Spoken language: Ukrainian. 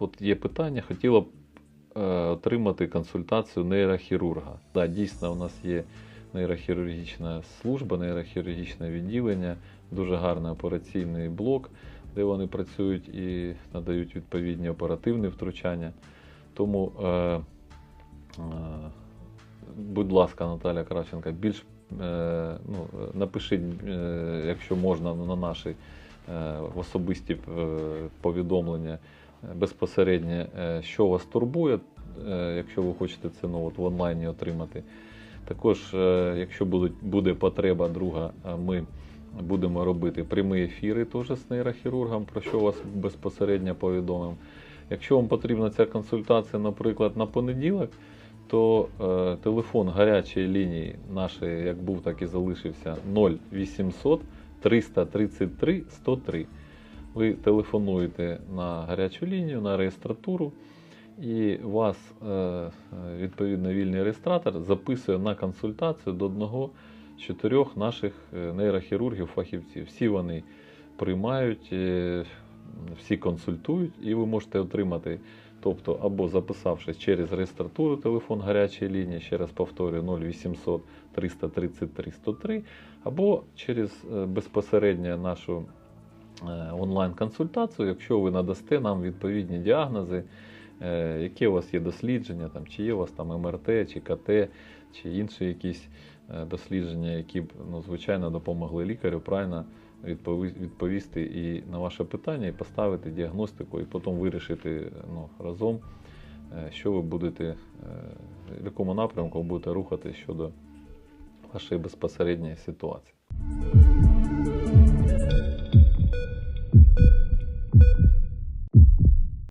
от є питання, хотіла б е, отримати консультацію нейрохірурга. Да, дійсно, у нас є нейрохірургічна служба, нейрохірургічне відділення, дуже гарний операційний блок, де вони працюють і надають відповідні оперативні втручання. Тому, е, е, будь ласка, Наталя Кравченка, більш е, ну, е, напишіть, е, якщо можна, на наші е, в особисті е, повідомлення е, безпосередньо, е, що вас турбує, е, якщо ви хочете це ну, от в онлайні отримати. Також, е, якщо буде потреба друга, ми будемо робити прямі ефіри теж з нейрохірургом, про що вас безпосередньо повідомимо. Якщо вам потрібна ця консультація, наприклад, на понеділок, то е, телефон гарячої лінії нашої, як був, так і залишився 0800 333 103. Ви телефонуєте на гарячу лінію, на реєстратуру, і вас е, відповідно вільний реєстратор записує на консультацію до одного з чотирьох наших е, нейрохірургів, фахівців. Всі вони приймають, е, всі консультують, і ви можете отримати, тобто, або записавшись через реєстратуру телефон гарячої лінії, ще раз повторюю 0800 333 103, або через безпосередньо нашу онлайн-консультацію, якщо ви надасте нам відповідні діагнози, е, які у вас є дослідження, там, чи є у вас там МРТ, чи КТ, чи інші якісь е, дослідження, які б, ну, звичайно, допомогли лікарю правильно відповісти і на ваше питання, і поставити діагностику, і потім вирішити ну, разом, е, що ви будете, е, в якому напрямку будете рухати щодо вашої безпосередньої ситуації.